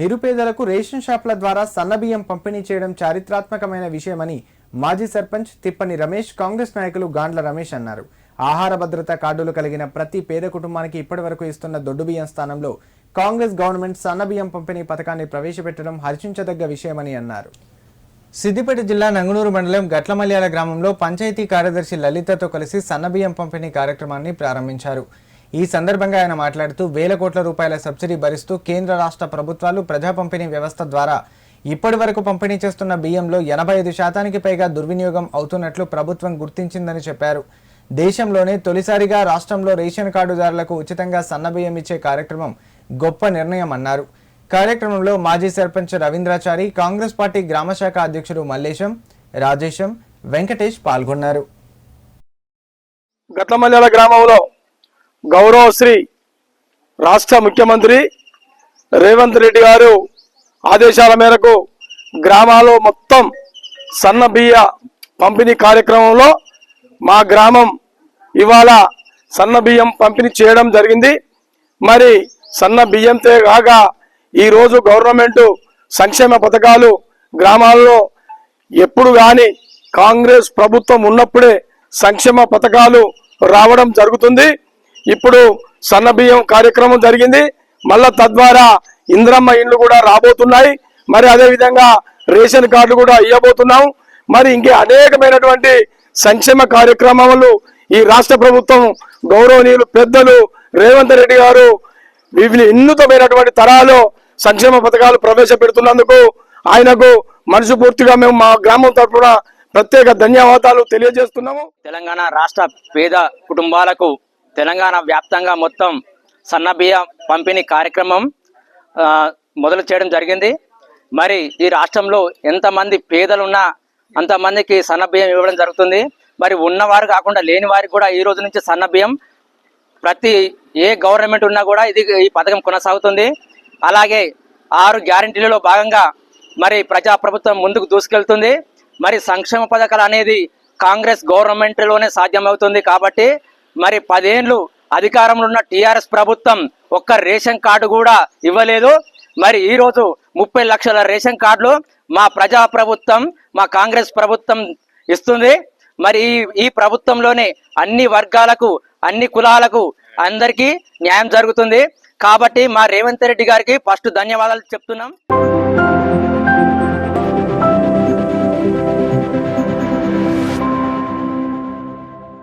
నిరుపేదలకు రేషన్ షాప్ల ద్వారా సన్నబియ్యం పంపిణీ చేయడం చారిత్రాత్మకమైన విషయమని మాజీ సర్పంచ్ తిప్పని రమేష్ కాంగ్రెస్ నాయకులు గాండ్ల రమేష్ అన్నారు. ఆహార భద్రత కార్డులు కలిగిన ప్రతి పేద కుటుంబానికి ఇప్పటివరకు ఇస్తున్న దొడ్డు బియ్యం స్థానంలో కాంగ్రెస్ గవర్నమెంట్ సన్నబియ్యం పంపిణీ పథకాన్ని ప్రవేశపెట్టడం హర్షించదగ్గ విషయమని అన్నారు. సిద్దిపేట జిల్లా నంగునూరు మండలం గట్లమల్యాల గ్రామంలో పంచాయతీ కార్యదర్శి లలితతో కలిసి సన్నబియ్యం పంపిణీ కార్యక్రమాన్ని ప్రారంభించారు. ఈ సందర్భంగా ఆయన మాట్లాడుతూ వేల కోట్ల రూపాయల సబ్సిడీ భరిస్తూ కేంద్ర రాష్ట్ర ప్రభుత్వాలు ప్రజా పంపిణీ వ్యవస్థ ద్వారా ఇప్పటి వరకు పంపిణీ చేస్తున్న బియ్యంలో ఎనభై ఐదు శాతానికి పైగా దుర్వినియోగం అవుతున్నట్లు ప్రభుత్వం గుర్తించిందని చెప్పారు. దేశంలోనే తొలిసారిగా రాష్ట్రంలో రేషన్ కార్డుదారులకు ఉచితంగా సన్నబియ్యం ఇచ్చే కార్యక్రమం గొప్ప నిర్ణయం అన్నారు. కార్యక్రమంలో మాజీ సర్పంచ్ రవీంద్రాచారి కాంగ్రెస్ పార్టీ గ్రామశాఖ అధ్యక్షుడు మల్లేశం రాజేశం వెంకటేష్ పాల్గొన్నారు. గట్లమల్యాల గ్రామంలో గౌరవశ్రీ రాష్ట్ర ముఖ్యమంత్రి రేవంత్ రెడ్డి గారు ఆదేశాల మేరకు గ్రామాల్లో మొత్తం సన్న బియ్య పంపిణీ కార్యక్రమంలో మా గ్రామం ఇవాళ సన్న బియ్యం పంపిణీ చేయడం జరిగింది. మరి సన్న బియ్యంతో కాక ఈరోజు గవర్నమెంట్ సంక్షేమ పథకాలు గ్రామాల్లో ఎప్పుడు కానీ కాంగ్రెస్ ప్రభుత్వం ఉన్నప్పుడే సంక్షేమ పథకాలు రావడం జరుగుతుంది. ఇప్పుడు సన్నబియ్యం కార్యక్రమం జరిగింది. మళ్ళా తద్వారా ఇంద్రమ్మ ఇండ్లు కూడా రాబోతున్నాయి. మరి అదేవిధంగా రేషన్ కార్డు కూడా ఇవ్వబోతున్నాం. మరి ఇంకే అనేకమైనటువంటి సంక్షేమ కార్యక్రమాలు ఈ రాష్ట్ర ప్రభుత్వం గౌరవనీయులు పెద్దలు రేవంత్ రెడ్డి గారు వివిధ ఇన్నుతమైనటువంటి తరాలు సంక్షేమ పథకాలు ప్రవేశపెడుతున్నందుకు ఆయనకు మనసుపూర్తిగా మేము మా గ్రామం తరఫున ప్రత్యేక ధన్యవాదాలు తెలియజేస్తున్నాము. తెలంగాణ రాష్ట్ర పేద కుటుంబాలకు తెలంగాణ వ్యాప్తంగా మొత్తం సన్నబియ్య పంపిణీ కార్యక్రమం మొదలు చేయడం జరిగింది. మరి ఈ రాష్ట్రంలో ఎంతమంది పేదలున్నా అంతమందికి సన్న బియ్యం ఇవ్వడం జరుగుతుంది. మరి ఉన్నవారు కాకుండా లేని వారికి కూడా ఈ రోజు నుంచి సన్న బియ్యం ప్రతి ఏ గవర్నమెంట్ ఉన్నా కూడా ఇది ఈ పథకం కొనసాగుతుంది. అలాగే ఆరు గ్యారంటీలలో భాగంగా మరి ప్రజా ప్రభుత్వం ముందుకు దూసుకెళ్తుంది. మరి సంక్షేమ పథకాలు అనేది కాంగ్రెస్ గవర్నమెంట్లోనే సాధ్యమవుతుంది కాబట్టి మరి పదేండ్లు అధికారంలో ఉన్న టీఆర్ఎస్ ప్రభుత్వం ఒక్క రేషన్ కార్డు కూడా ఇవ్వలేదు. మరి ఈరోజు ముప్పై లక్షల రేషన్ కార్డులు మా ప్రజా ప్రభుత్వం మా కాంగ్రెస్ ప్రభుత్వం ఇస్తుంది. మరి ఈ ఈ ప్రభుత్వంలోనే అన్ని వర్గాలకు అన్ని కులాలకు అందరికీ న్యాయం జరుగుతుంది. కాబట్టి మా రేవంత్ రెడ్డి గారికి ఫస్ట్ ధన్యవాదాలు చెప్తున్నాం.